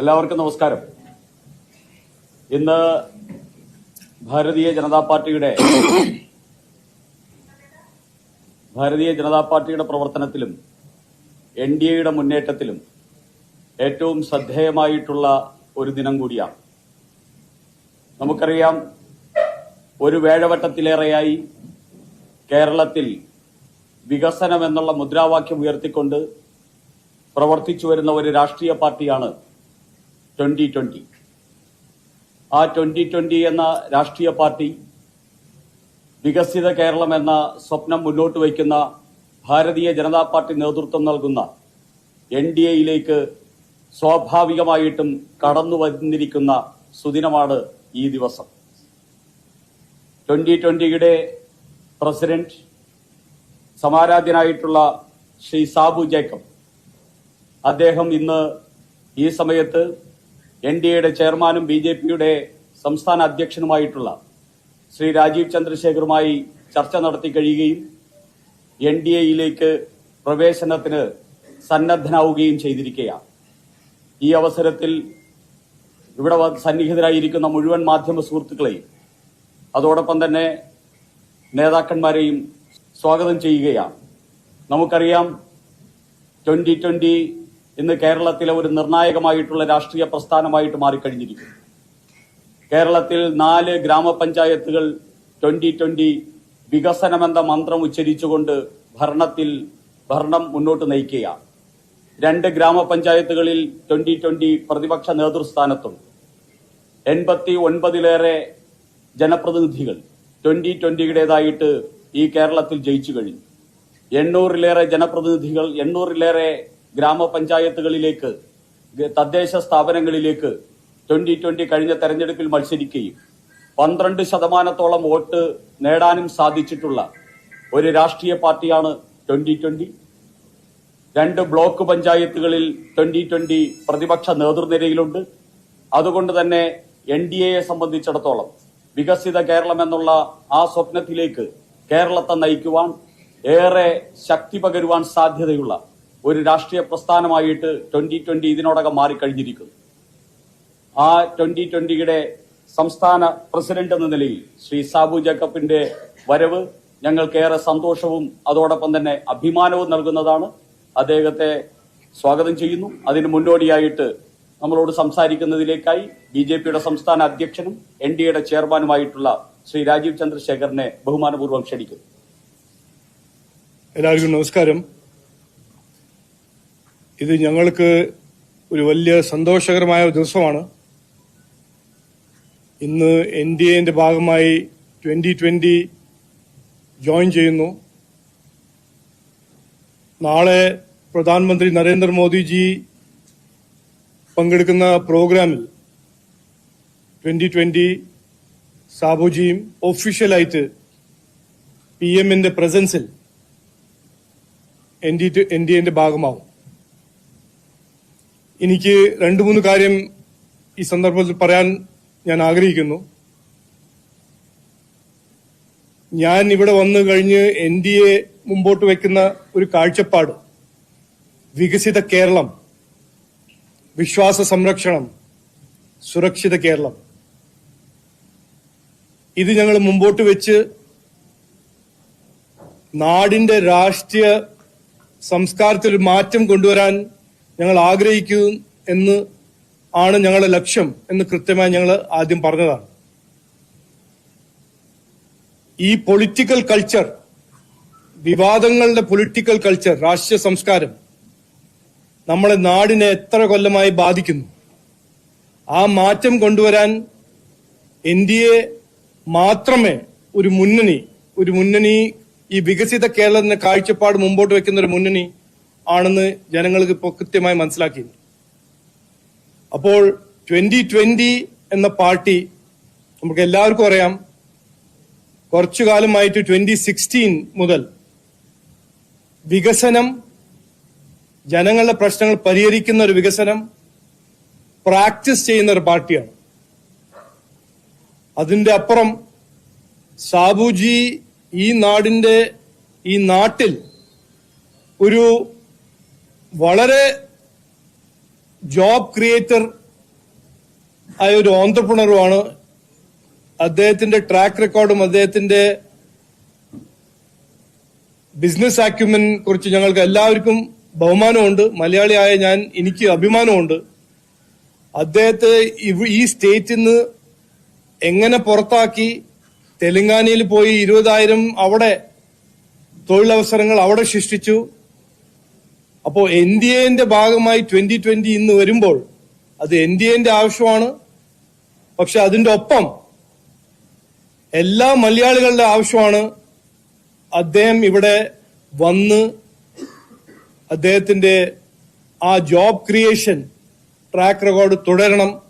എല്ലാവർക്കും നമസ്കാരം. ഇന്ന് ഭാരതീയ ജനതാ പാർട്ടിയുടെ ഭാരതീയ ജനതാ പാർട്ടിയുടെ പ്രവർത്തനത്തിലും എൻ ഡി എയുടെ മുന്നേറ്റത്തിലും ഏറ്റവും ശ്രദ്ധേയമായിട്ടുള്ള ഒരു ദിനം കൂടിയാണ്. നമുക്കറിയാം ഒരു വേഴവട്ടത്തിലേറെയായി കേരളത്തിൽ വികസനം എന്നുള്ള മുദ്രാവാക്യം ഉയർത്തിക്കൊണ്ട് പ്രവർത്തിച്ചു വരുന്ന ഒരു രാഷ്ട്രീയ പാർട്ടിയാണ് ട്വന്റി ട്വന്റി ആ ട്വന്റി ട്വന്റി എന്ന രാഷ്ട്രീയ പാർട്ടി വികസിത കേരളം എന്ന സ്വപ്നം മുന്നോട്ട് വയ്ക്കുന്ന ഭാരതീയ ജനതാ പാർട്ടി നേതൃത്വം നൽകുന്ന എൻ ഡി എയിലേക്ക് സ്വാഭാവികമായിട്ടും കടന്നു വന്നിരിക്കുന്ന സുദിനമാണ് ഈ ദിവസം. ട്വന്റി ട്വന്റിയുടെ പ്രസിഡന്റ് സമാരാധ്യനായിട്ടുള്ള ശ്രീ സാബു ജേക്കബ്. അദ്ദേഹം ഇന്ന് ഈ സമയത്ത് എൻ ഡി എയുടെ ചെയർമാനും ബി ജെ പിയുടെ സംസ്ഥാന അധ്യക്ഷനുമായിട്ടുള്ള ശ്രീ രാജീവ് ചന്ദ്രശേഖറുമായി ചർച്ച നടത്തി കഴിയുകയും എൻ ഡി എയിലേക്ക് പ്രവേശനത്തിന് സന്നദ്ധനാവുകയും ചെയ്തിരിക്കുകയാണ്. ഈ അവസരത്തിൽ ഇവിടെ സന്നിഹിതരായിരിക്കുന്ന മുഴുവൻ മാധ്യമ സുഹൃത്തുക്കളെയും അതോടൊപ്പം തന്നെ നേതാക്കന്മാരെയും സ്വാഗതം ചെയ്യുകയാണ്. നമുക്കറിയാം ട്വന്റി ട്വന്റി ഇന്ന് കേരളത്തിലെ ഒരു നിർണായകമായിട്ടുള്ള രാഷ്ട്രീയ പ്രസ്ഥാനമായിട്ട് മാറിക്കഴിഞ്ഞിരിക്കുന്നു. കേരളത്തിൽ നാല് ഗ്രാമപഞ്ചായത്തുകൾ ട്വന്റി ട്വന്റി വികസനമെന്ന മന്ത്രം ഉച്ചരിച്ചുകൊണ്ട് ഭരണത്തിൽ ഭരണം മുന്നോട്ട് നയിക്കുകയാണ്. രണ്ട് ഗ്രാമപഞ്ചായത്തുകളിൽ ട്വന്റി ട്വന്റി പ്രതിപക്ഷ നേതൃസ്ഥാനത്തുണ്ട്. എൺപത്തി ഒൻപതിലേറെ ജനപ്രതിനിധികൾ ട്വന്റി ട്വന്റിയുടേതായിട്ട് ഈ കേരളത്തിൽ ജയിച്ചു കഴിഞ്ഞു. എണ്ണൂറിലേറെ ജനപ്രതിനിധികൾ എണ്ണൂറിലേറെ ഗ്രാമപഞ്ചായത്തുകളിലേക്ക് തദ്ദേശ സ്ഥാപനങ്ങളിലേക്ക് ട്വന്റി ട്വന്റി കഴിഞ്ഞ തെരഞ്ഞെടുപ്പിൽ മത്സരിക്കുകയും പന്ത്രണ്ട് ശതമാനത്തോളം വോട്ട് നേടാനും സാധിച്ചിട്ടുള്ള ഒരു രാഷ്ട്രീയ പാർട്ടിയാണ് ട്വന്റി ട്വന്റി രണ്ട് ബ്ലോക്ക് പഞ്ചായത്തുകളിൽ ട്വന്റി ട്വന്റി പ്രതിപക്ഷ നേതൃനിരയിലുണ്ട്. അതുകൊണ്ട് തന്നെ എൻ ഡി എയെ സംബന്ധിച്ചിടത്തോളം വികസിത കേരളം എന്നുള്ള ആ സ്വപ്നത്തിലേക്ക് കേരളത്തെ നയിക്കുവാൻ ഏറെ ശക്തി പകരുവാൻ സാധ്യതയുള്ള ഒരു രാഷ്ട്രീയ പ്രസ്ഥാനമായിട്ട് ട്വന്റി ട്വന്റി ഇതിനോടകം മാറിക്കഴിഞ്ഞിരിക്കുന്നു. ആ ട്വന്റി ട്വന്റിയുടെ സംസ്ഥാന പ്രസിഡന്റ് എന്ന നിലയിൽ ശ്രീ സാബു ജേക്കബിന്റെ വരവ് ഞങ്ങൾക്കേറെ സന്തോഷവും അതോടൊപ്പം തന്നെ അഭിമാനവും നൽകുന്നതാണ്. അദ്ദേഹത്തെ സ്വാഗതം ചെയ്യുന്നു. അതിന് മുന്നോടിയായിട്ട് നമ്മളോട് സംസാരിക്കുന്നതിലേക്കായി ബി ജെ പിയുടെ സംസ്ഥാന അധ്യക്ഷനും എൻ ഡി എയുടെ ചെയർമാനുമായിട്ടുള്ള ശ്രീ രാജീവ് ചന്ദ്രശേഖറിനെ ബഹുമാനപൂർവം ക്ഷണിക്കുന്നു. എല്ലാവർക്കും നമസ്കാരം. ഇത് ഞങ്ങൾക്ക് ഒരു വലിയ സന്തോഷകരമായ ഒരു ദിവസമാണ്. ഇന്ന് എൻ ഡി എന്റെ ഭാഗമായി ട്വന്റി ട്വന്റി ജോയിൻ ചെയ്യുന്നു. നാളെ പ്രധാനമന്ത്രി നരേന്ദ്രമോദിജി പങ്കെടുക്കുന്ന പ്രോഗ്രാമിൽ ട്വന്റി ട്വന്റി സാബുജിയും ഒഫീഷ്യലായിട്ട് പി എമ്മിന്റെ പ്രസൻസിൽ എൻ ഡി എൻ ഡി എന്റെ ഭാഗമാവും. എനിക്ക് രണ്ടു മൂന്ന് കാര്യം ഈ സന്ദർഭത്തിൽ പറയാൻ ഞാൻ ആഗ്രഹിക്കുന്നു. ഞാൻ ഇവിടെ വന്നു കഴിഞ്ഞ് എൻ ഡി എ മുമ്പോട്ട് വയ്ക്കുന്ന ഒരു കാഴ്ചപ്പാട് വികസിത കേരളം വിശ്വാസ സംരക്ഷണം സുരക്ഷിത കേരളം. ഇത് ഞങ്ങൾ മുമ്പോട്ട് വെച്ച് നാടിന്റെ രാഷ്ട്രീയ സംസ്കാരത്തിൽ മാറ്റം കൊണ്ടുവരാൻ ഞങ്ങൾ ആഗ്രഹിക്കും എന്ന് ആണ് ഞങ്ങളുടെ ലക്ഷ്യം എന്ന് കൃത്യമായി ഞങ്ങൾ ആദ്യം പറഞ്ഞതാണ്. ഈ പൊളിറ്റിക്കൽ കൾച്ചർ വിവാദങ്ങളുടെ പൊളിറ്റിക്കൽ കൾച്ചർ രാഷ്ട്രീയ സംസ്കാരം നമ്മളെ നാടിനെ എത്ര കൊല്ലമായി ബാധിക്കുന്നു. ആ മാറ്റം കൊണ്ടുവരാൻ എൻ ഡി എ മാത്രമേ ഒരു മുന്നണി ഒരു മുന്നണി ഈ വികസിത കേരളത്തിന്റെ കാഴ്ചപ്പാട് മുമ്പോട്ട് വെക്കുന്ന ഒരു മുന്നണി ആണെന്ന് ജനങ്ങൾക്ക് ഇപ്പോൾ കൃത്യമായി മനസ്സിലാക്കി അപ്പോൾ ട്വന്റി ട്വന്റി എന്ന പാർട്ടി നമുക്ക് എല്ലാവർക്കും അറിയാം കുറച്ചു കാലമായിട്ട് ട്വന്റി സിക്സ്റ്റീൻ മുതൽ വികസനം ജനങ്ങളുടെ പ്രശ്നങ്ങൾ പരിഹരിക്കുന്ന ഒരു വികസനം പ്രാക്ടീസ് ചെയ്യുന്ന ഒരു പാർട്ടിയാണ്. അതിന്റെ അപ്പുറം സാബുജി ഈ നാടിന്റെ ഈ നാട്ടിൽ ഒരു വളരെ ജോബ് ക്രിയേറ്റർ ആയ ഒരു ഓentrepreneur-ഉമാണ് അദ്ദേഹത്തിന്റെ ട്രാക്ക് റെക്കോർഡും അദ്ദേഹത്തിന്റെ ബിസിനസ് ആക്യുമെൻ കുറിച്ച് ഞങ്ങൾക്ക് എല്ലാവർക്കും ബഹുമാനമുണ്ട്. മലയാളിയായ ഞാൻ എനിക്ക് അഭിമാനമുണ്ട്. അദ്ദേഹത്തെ ഈ സ്റ്റേറ്റിൽ നിന്ന് എങ്ങനെ പുറത്താക്കി? തെലങ്കാനയിൽ പോയി ഇരുപതായിരം അവിടെ തൊഴിലവസരങ്ങൾ അവിടെ സൃഷ്ടിച്ചു. അപ്പോൾ എൻ ഡി എന്റെ ഭാഗമായി ട്വന്റി ട്വന്റി ഇന്ന് വരുമ്പോൾ അത് എൻ ഡി എന്റെ ആവശ്യമാണ്. പക്ഷെ അതിന്റെ ഒപ്പം എല്ലാ മലയാളികളുടെ ആവശ്യമാണ്. അദ്ദേഹം ഇവിടെ വന്ന് അദ്ദേഹത്തിന്റെ ആ ജോബ് ക്രിയേഷൻ ട്രാക്ക് റെക്കോർഡ് തുടരണം.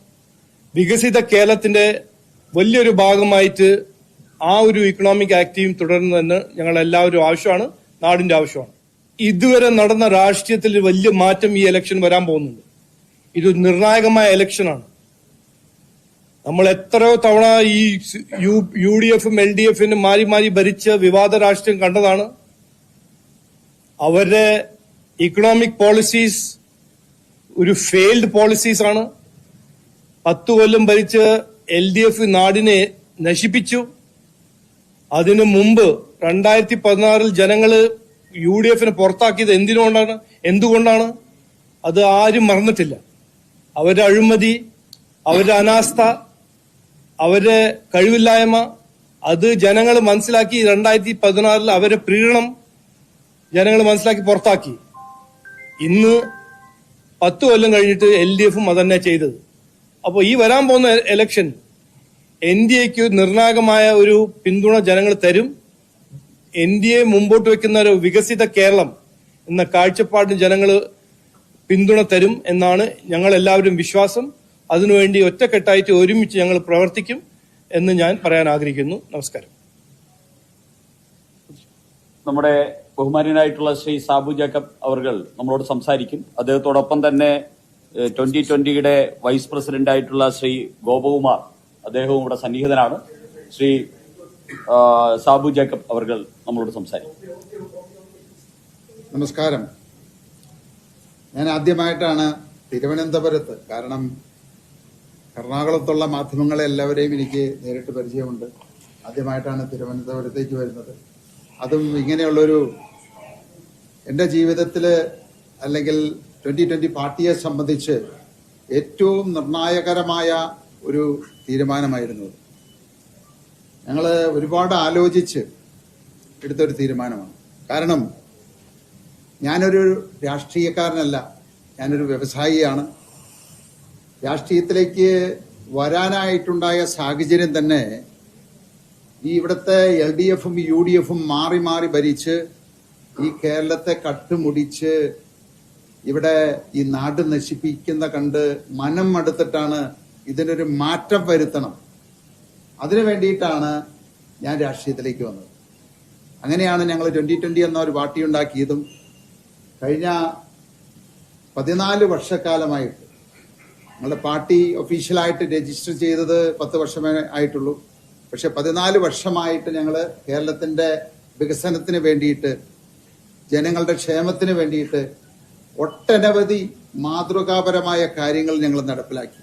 വികസിത കേരളത്തിന്റെ വലിയൊരു ഭാഗമായിട്ട് ആ ഒരു ഇക്കണോമിക് ആക്റ്റീവും തുടരുന്നതെന്ന് ഞങ്ങൾ എല്ലാവരും ആവശ്യമാണ്. നാടിന്റെ ആവശ്യമാണ്. ഇതുവരെ നടന്ന രാഷ്ട്രീയത്തിൽ വലിയ മാറ്റം ഈ ഇലക്ഷൻ വരാൻ പോകുന്നുണ്ട്. ഇത് നിർണായകമായ ഇലക്ഷനാണ് നമ്മൾ എത്രയോ തവണ ഈ യു യു ഡി എഫും എൽ ഡി എഫിനും മാറി മാറി ഭരിച്ച വിവാദ രാഷ്ട്രീയം കണ്ടതാണ്. അവരുടെ ഇക്കണോമിക് പോളിസീസ് ഒരു ഫെയിൽഡ് പോളിസീസ് ആണ്. പത്തു കൊല്ലം ഭരിച്ച് എൽ ഡി എഫ് നാടിനെ നശിപ്പിച്ചു. അതിനു മുമ്പ് രണ്ടായിരത്തി പതിനാറിൽ ജനങ്ങൾ യു ഡി എഫിനെ പുറത്താക്കിയത് എന്തിനുകൊണ്ടാണ് എന്തുകൊണ്ടാണ്? അത് ആരും മറന്നിട്ടില്ല. അവരുടെ അഴിമതി അവരുടെ അനാസ്ഥ അവരുടെ കഴിവില്ലായ്മ അത് ജനങ്ങൾ മനസ്സിലാക്കി രണ്ടായിരത്തി പതിനാറിൽ അവരെ പ്രീണം ജനങ്ങൾ മനസ്സിലാക്കി പുറത്താക്കി. ഇന്ന് പത്ത് കൊല്ലം കഴിഞ്ഞിട്ട് എൽ ഡി എഫും അതന്നെ ചെയ്തത്. അപ്പോൾ ഈ വരാൻ പോകുന്ന എലക്ഷൻ എൻ ഡി എക്ക് നിർണായകമായ ഒരു പിന്തുണ ജനങ്ങൾ തരും. എൻ ഡി എ മുമ്പോട്ട് വെക്കുന്ന ഒരു വികസിത കേരളം എന്ന കാഴ്ചപ്പാടിന് ജനങ്ങൾ പിന്തുണ തരും എന്നാണ് ഞങ്ങൾ എല്ലാവരും വിശ്വാസം. അതിനുവേണ്ടി ഒറ്റക്കെട്ടായിട്ട് ഒരുമിച്ച് ഞങ്ങൾ പ്രവർത്തിക്കും എന്ന് ഞാൻ പറയാൻ ആഗ്രഹിക്കുന്നു. നമസ്കാരം. നമ്മുടെ ബഹുമാനായിട്ടുള്ള ശ്രീ സാബു ജേക്കബ് അവർ നമ്മളോട് സംസാരിക്കും. അദ്ദേഹത്തോടൊപ്പം തന്നെ ട്വന്റി ട്വന്റിയുടെ വൈസ് പ്രസിഡന്റ് ആയിട്ടുള്ള ശ്രീ ഗോപകുമാർ അദ്ദേഹവും ഇവിടെ സന്നിഹിതനാണ്. ശ്രീ സാബു ജേക്കബ് അവർ നമ്മളോട് സംസാരിക്കും. നമസ്കാരം. ഞാൻ ആദ്യമായിട്ടാണ് തിരുവനന്തപുരത്ത്. കാരണം എറണാകുളത്തുള്ള മാധ്യമങ്ങളെ എല്ലാവരെയും എനിക്ക് നേരിട്ട് പരിചയമുണ്ട്. ആദ്യമായിട്ടാണ് തിരുവനന്തപുരത്തേക്ക് വരുന്നത്. അതും ഇങ്ങനെയുള്ളൊരു എന്റെ ജീവിതത്തിൽ അല്ലെങ്കിൽ ട്വന്റി ട്വന്റി പാർട്ടിയെ സംബന്ധിച്ച് ഏറ്റവും നിർണായകരമായ ഒരു തീരുമാനമായിരുന്നു. ഞങ്ങൾ ഒരുപാട് ആലോചിച്ച് എടുത്തൊരു തീരുമാനമാണ്. കാരണം ഞാനൊരു രാഷ്ട്രീയക്കാരനല്ല. ഞാനൊരു വ്യവസായിയാണ്. രാഷ്ട്രീയത്തിലേക്ക് വരാനായിട്ടുണ്ടായ സാഹചര്യം തന്നെ ഈ ഇവിടുത്തെ എൽ ഡി എഫും യു ഡി എഫും മാറി മാറി ഭരിച്ച് ഈ കേരളത്തെ കട്ടുമുടിച്ച് ഇവിടെ ഈ നാട് നശിപ്പിക്കുന്ന കണ്ട് മനം മടുത്തിട്ടാണ് ഇതിനൊരു മാറ്റം വരുത്തണം. അതിനു വേണ്ടിയിട്ടാണ് ഞാൻ രാഷ്ട്രീയത്തിലേക്ക് വന്നത്. അങ്ങനെയാണ് ഞങ്ങൾ ട്വന്റി ട്വന്റി എന്ന ഒരു പാർട്ടി ഉണ്ടാക്കിയതും കഴിഞ്ഞ പതിനാല് വർഷക്കാലമായിട്ട് ഞങ്ങളുടെ പാർട്ടി ഒഫീഷ്യലായിട്ട് രജിസ്റ്റർ ചെയ്തത് പത്ത് വർഷമേ ആയിട്ടുള്ളൂ. പക്ഷെ പതിനാല് വർഷമായിട്ട് ഞങ്ങൾ കേരളത്തിന്റെ വികസനത്തിന് വേണ്ടിയിട്ട് ജനങ്ങളുടെ ക്ഷേമത്തിന് വേണ്ടിയിട്ട് ഒട്ടനവധി മാതൃകാപരമായ കാര്യങ്ങൾ ഞങ്ങൾ നടപ്പിലാക്കി.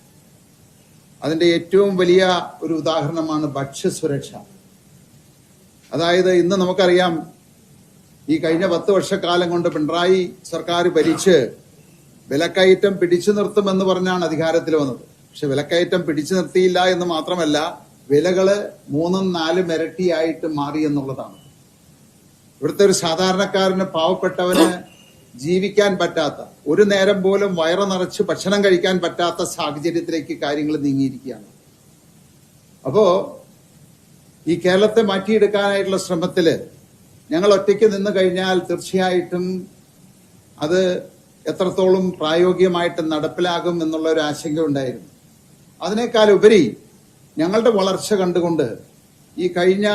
അതിന്റെ ഏറ്റവും വലിയ ഒരു ഉദാഹരണമാണ് ഭക്ഷ്യസുരക്ഷ. അതായത് ഇന്ന് നമുക്കറിയാം ഈ കഴിഞ്ഞ പത്ത് വർഷക്കാലം കൊണ്ട് പിണറായി സർക്കാർ ഭരിച്ച് വിലക്കയറ്റം പിടിച്ചു നിർത്തുമെന്ന് പറഞ്ഞാണ് അധികാരത്തിൽ വന്നത്. പക്ഷെ വിലക്കയറ്റം പിടിച്ചു നിർത്തിയില്ല എന്ന് മാത്രമല്ല വിലകൾ മൂന്നും നാലും ഇരട്ടിയായിട്ട് മാറി എന്നുള്ളതാണ്. ഇവിടുത്തെ ഒരു സാധാരണക്കാരന് പാവപ്പെട്ടവന് ജീവിക്കാൻ പറ്റാത്ത ഒരു നേരം പോലും വയറ് നിറച്ച് ഭക്ഷണം കഴിക്കാൻ പറ്റാത്ത സാഹചര്യത്തിലേക്ക് കാര്യങ്ങൾ നീങ്ങിയിരിക്കുകയാണ്. അപ്പോ ഈ കേരളത്തെ മാറ്റിയെടുക്കാനായിട്ടുള്ള ശ്രമത്തിൽ ഞങ്ങൾ ഒറ്റയ്ക്ക് നിന്ന് കഴിഞ്ഞാൽ തീർച്ചയായിട്ടും അത് എത്രത്തോളം പ്രായോഗികമായിട്ട് നടപ്പിലാകും എന്നുള്ള ഒരു ആശങ്ക ഉണ്ടായിരുന്നു. അതിനേക്കാൾ ഉപരി ഞങ്ങളുടെ വളർച്ച കണ്ടുകൊണ്ട് ഈ കഴിഞ്ഞ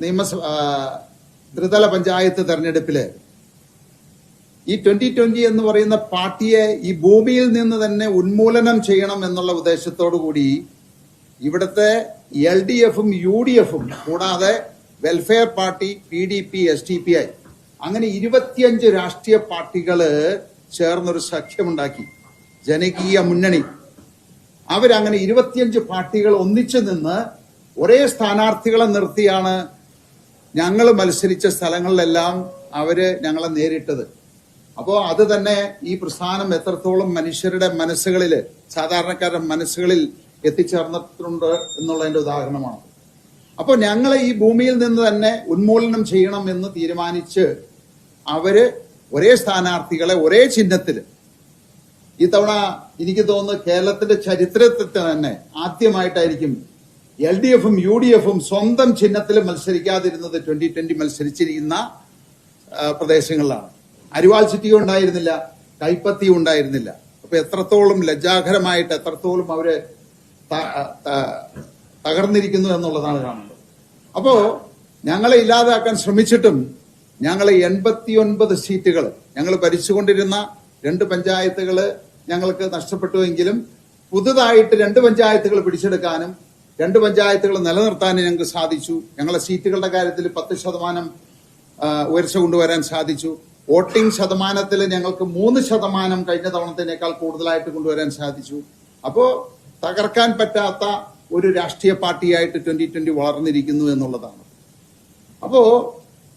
നിയമസഭ ത്രിതല പഞ്ചായത്ത് തെരഞ്ഞെടുപ്പിൽ ഈ ട്വന്റി ട്വന്റി എന്ന് പറയുന്ന പാർട്ടിയെ ഈ ഭൂമിയിൽ നിന്ന് തന്നെ ഉന്മൂലനം ചെയ്യണം എന്നുള്ള ഉദ്ദേശത്തോടു കൂടി ഇവിടുത്തെ എൽ ഡി എഫും യു ഡി എഫും കൂടാതെ welfare party P D P S D P I അങ്ങനെ ഇരുപത്തിയഞ്ച് രാഷ്ട്രീയ പാർട്ടികൾ ചേർന്നൊരു സഖ്യമുണ്ടാക്കി. ജനകീയ മുന്നണി. അവരങ്ങനെ ഇരുപത്തിയഞ്ച് പാർട്ടികൾ ഒന്നിച്ചു നിന്ന് ഒരേ സ്ഥാനാർത്ഥികളെ നിർത്തിയാണ് ഞങ്ങൾ മത്സരിച്ച സ്ഥലങ്ങളിലെല്ലാം അവർ ഞങ്ങളെ നേരിട്ടത്. അപ്പോ അത് തന്നെ ഈ പ്രസ്ഥാനം എത്രത്തോളം മനുഷ്യരുടെ മനസ്സുകളിൽ സാധാരണക്കാരുടെ മനസ്സുകളിൽ എത്തിച്ചേർന്നിട്ടുണ്ട് എന്നുള്ളതിന്റെ ഉദാഹരണമാണ്. അപ്പോൾ ഞങ്ങളെ ഈ ഭൂമിയിൽ നിന്ന് തന്നെ ഉന്മൂലനം ചെയ്യണം എന്ന് തീരുമാനിച്ച് അവർ ഒരേ സ്ഥാനാർത്ഥികളെ ഒരേ ചിഹ്നത്തിൽ ഇത്തവണ എനിക്ക് തോന്നുന്നു കേരളത്തിന്റെ ചരിത്രത്തിൽ തന്നെ ആദ്യമായിട്ടായിരിക്കും എൽ ഡി എഫും യു ഡി എഫും സ്വന്തം ചിഹ്നത്തിൽ മത്സരിക്കാതിരുന്നത് ട്വന്റി ട്വന്റി മത്സരിച്ചിരിക്കുന്ന പ്രദേശങ്ങളിലാണ്. അരിവാൾ ചുറ്റിയും ഉണ്ടായിരുന്നില്ല കൈപ്പത്തിയും ഉണ്ടായിരുന്നില്ല. അപ്പൊ എത്രത്തോളം ലജ്ജാകരമായിട്ട് എത്രത്തോളം അവർ തകർന്നിരിക്കുന്നു എന്നുള്ളതാണ് കാണുന്നത് അപ്പോ ഞങ്ങളെ ഇല്ലാതാക്കാൻ ശ്രമിച്ചിട്ടും ഞങ്ങളെ എൺപത്തിയൊൻപത് സീറ്റുകൾ ഞങ്ങൾ ഭരിച്ചുകൊണ്ടിരുന്ന രണ്ട് പഞ്ചായത്തുകൾ ഞങ്ങൾക്ക് നഷ്ടപ്പെട്ടുവെങ്കിലും പുതുതായിട്ട് രണ്ട് പഞ്ചായത്തുകൾ പിടിച്ചെടുക്കാനും രണ്ട് പഞ്ചായത്തുകൾ നിലനിർത്താനും ഞങ്ങൾക്ക് സാധിച്ചു. ഞങ്ങളെ സീറ്റുകളുടെ കാര്യത്തിൽ പത്ത് ശതമാനം ഉയർച്ച കൊണ്ടുവരാൻ സാധിച്ചു. വോട്ടിംഗ് ശതമാനത്തിൽ ഞങ്ങൾക്ക് മൂന്ന് ശതമാനം കഴിഞ്ഞ തവണത്തിനേക്കാൾ കൂടുതലായിട്ട് കൊണ്ടുവരാൻ സാധിച്ചു. അപ്പോ തകർക്കാൻ പറ്റാത്ത ഒരു രാഷ്ട്രീയ പാർട്ടിയായിട്ട് ട്വന്റി ട്വന്റി വളർന്നിരിക്കുന്നു എന്നുള്ളതാണ്. അപ്പോ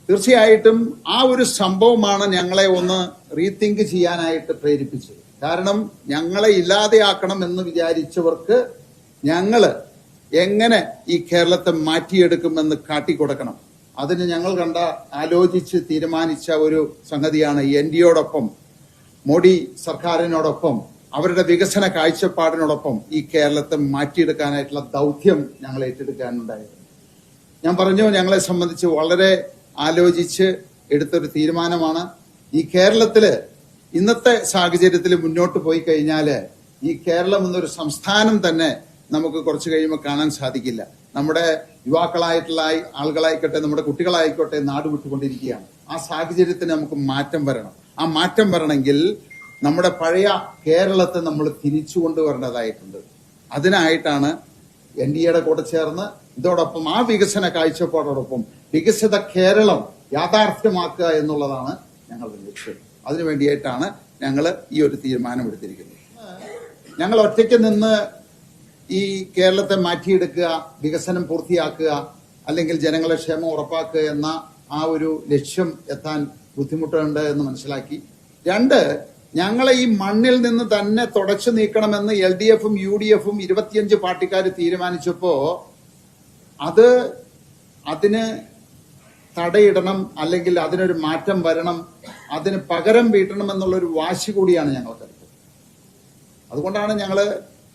തീർച്ചയായിട്ടും ആ ഒരു സംഭവമാണ് ഞങ്ങളെ ഒന്ന് റീതിങ്ക് ചെയ്യാനായിട്ട് പ്രേരിപ്പിച്ചത്. കാരണം ഞങ്ങളെ ഇല്ലാതെയാക്കണം എന്ന് വിചാരിച്ചവർക്ക് ഞങ്ങൾ എങ്ങനെ ഈ കേരളത്തെ മാറ്റിയെടുക്കുമെന്ന് കാട്ടിക്കൊടുക്കണം. അതിന് ഞങ്ങൾ കണ്ട ആലോചിച്ച് തീരുമാനിച്ച ഒരു സംഗതിയാണ് എൻ ഡിയോടൊപ്പം മോഡി സർക്കാരിനോടൊപ്പം അവരുടെ വികസന കാഴ്ചപ്പാടിനോടൊപ്പം ഈ കേരളത്തെ മാറ്റിയെടുക്കാനായിട്ടുള്ള ദൗത്യം ഞങ്ങൾ ഏറ്റെടുക്കാനുണ്ടായിരുന്നു. ഞാൻ പറഞ്ഞു ഞങ്ങളെ സംബന്ധിച്ച് വളരെ ആലോചിച്ച് എടുത്തൊരു തീരുമാനമാണ്. ഈ കേരളത്തിൽ ഇന്നത്തെ സാഹചര്യത്തിൽ മുന്നോട്ട് പോയി കഴിഞ്ഞാൽ ഈ കേരളം എന്നൊരു സംസ്ഥാനം തന്നെ നമുക്ക് കുറച്ച് കഴിയുമ്പോൾ കാണാൻ സാധിക്കില്ല. നമ്മുടെ യുവാക്കളായിട്ടുള്ള ആളുകളായിക്കോട്ടെ നമ്മുടെ കുട്ടികളായിക്കോട്ടെ നാട് വിട്ടുകൊണ്ടിരിക്കുകയാണ്. ആ സാഹചര്യത്തിന് നമുക്ക് മാറ്റം വരണം. ആ മാറ്റം വരണമെങ്കിൽ നമ്മുടെ പഴയ കേരളത്തെ നമ്മൾ തിരിച്ചു കൊണ്ടുവരേണ്ടതായിട്ടുണ്ട്. അതിനായിട്ടാണ് എൻ ഡി എയുടെ കൂടെ ചേർന്ന് ഇതോടൊപ്പം ആ വികസന കാഴ്ചപ്പാടോടൊപ്പം വികസിത കേരളം യാഥാർത്ഥ്യമാക്കുക എന്നുള്ളതാണ് ഞങ്ങളുടെ ലക്ഷ്യം. അതിനു വേണ്ടിയിട്ടാണ് ഞങ്ങൾ ഈ ഒരു തീരുമാനം എടുത്തിരിക്കുന്നത് ഞങ്ങൾ ഒറ്റയ്ക്ക് നിന്ന് ഈ കേരളത്തെ മാറ്റിയെടുക്കുക വികസനം പൂർത്തിയാക്കുക അല്ലെങ്കിൽ ജനങ്ങളെ ക്ഷേമം ഉറപ്പാക്കുക എന്ന ആ ഒരു ലക്ഷ്യം എത്താൻ ബുദ്ധിമുട്ടുണ്ട് എന്ന് മനസ്സിലാക്കി. രണ്ട് ഞങ്ങളെ ഈ മണ്ണിൽ നിന്ന് തന്നെ തുടച്ചു നീക്കണമെന്ന് എൽ ഡി എഫും യു ഡി എഫും ഇരുപത്തിയഞ്ച് പാർട്ടിക്കാർ തീരുമാനിച്ചപ്പോ അത് അതിന് തടയിടണം അല്ലെങ്കിൽ അതിനൊരു മാറ്റം വരണം അതിന് പകരം വീട്ടണം എന്നുള്ളൊരു വാശി കൂടിയാണ് ഞങ്ങൾക്കടുത്തത്. അതുകൊണ്ടാണ് ഞങ്ങൾ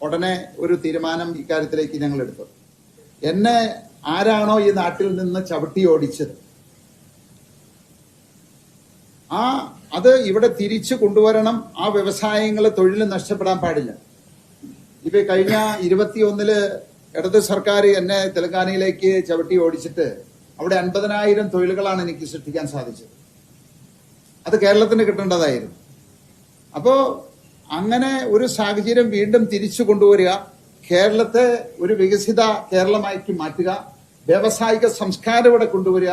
ഉടനെ ഒരു തീരുമാനം ഇക്കാര്യത്തിലേക്ക് ഞങ്ങൾ എടുത്തു. എന്നെ ആരാണോ ഈ നാട്ടിൽ നിന്ന് ചവിട്ടി ഓടിച്ചത്. ആ അത് ഇവിടെ തിരിച്ചു കൊണ്ടുവരണം ആ വ്യവസായങ്ങളെ തൊഴിൽ നഷ്ടപ്പെടാൻ പാടില്ല. ഇപ്പൊ കഴിഞ്ഞ ഇരുപത്തിയൊന്നിൽ ഇടത് സർക്കാർ എന്നെ തെലങ്കാനയിലേക്ക് ചവിട്ടി ഓടിച്ചിട്ട് അവിടെ അൻപതിനായിരം തൊഴിലുകളാണ് എനിക്ക് സൃഷ്ടിക്കാൻ സാധിച്ചത്. അത് കേരളത്തിന് കിട്ടേണ്ടതായിരുന്നു. അപ്പോ അങ്ങനെ ഒരു സാഹചര്യം വീണ്ടും തിരിച്ചു കൊണ്ടുവരിക കേരളത്തെ ഒരു വികസിത കേരളമാക്കി മാറ്റുക വ്യാവസായിക സംസ്കാരം ഇവിടെ കൊണ്ടുവരിക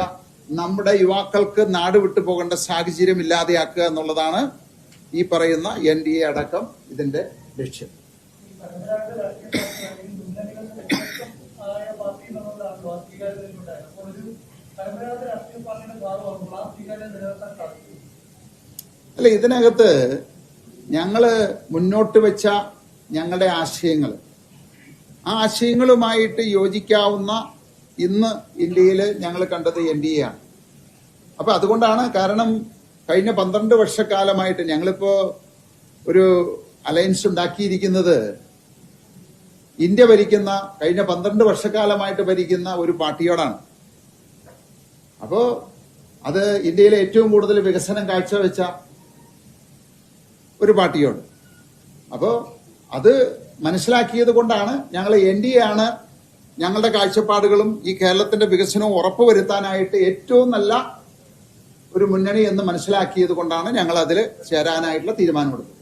നമ്മുടെ യുവാക്കൾക്ക് നാട് വിട്ടു പോകേണ്ട സാഹചര്യം ഇല്ലാതെയാക്കുക എന്നുള്ളതാണ് ഈ പറയുന്ന എൻ ഡി എ അടക്കം ഇതിന്റെ ലക്ഷ്യം. അല്ല ഇതിനകത്ത് ഞങ്ങൾ മുന്നോട്ട് വെച്ച ഞങ്ങളുടെ ആശയങ്ങൾ. ആ ആശയങ്ങളുമായിട്ട് യോജിക്കാവുന്ന ഇന്ന് ഇന്ത്യയിൽ ഞങ്ങൾ കണ്ടത് എൻ ഡി എ ആണ്. അപ്പൊ അതുകൊണ്ടാണ് കാരണം കഴിഞ്ഞ പന്ത്രണ്ട് വർഷക്കാലമായിട്ട് ഞങ്ങളിപ്പോ ഒരു അലയൻസ് ഉണ്ടാക്കിയിരിക്കുന്നത് ഇന്ത്യ ഭരിക്കുന്ന കഴിഞ്ഞ പന്ത്രണ്ട് വർഷക്കാലമായിട്ട് ഭരിക്കുന്ന ഒരു പാർട്ടിയോടാണ്. അപ്പോ അത് ഇന്ത്യയിലെ ഏറ്റവും കൂടുതൽ വികസനം കാഴ്ചവെച്ച ഒരു പാർട്ടിയോട്. അപ്പോൾ അത് മനസ്സിലാക്കിയത് കൊണ്ടാണ് ഞങ്ങൾ എൻ ഡി എ ആണ് ഞങ്ങളുടെ കാഴ്ചപ്പാടുകളും ഈ കേരളത്തിന്റെ വികസനവും ഉറപ്പുവരുത്താനായിട്ട് ഏറ്റവും നല്ല ഒരു മുന്നണി എന്ന് മനസ്സിലാക്കിയത് കൊണ്ടാണ് ഞങ്ങൾ അതിൽ ചേരാനായിട്ടുള്ള തീരുമാനമെടുത്തത്.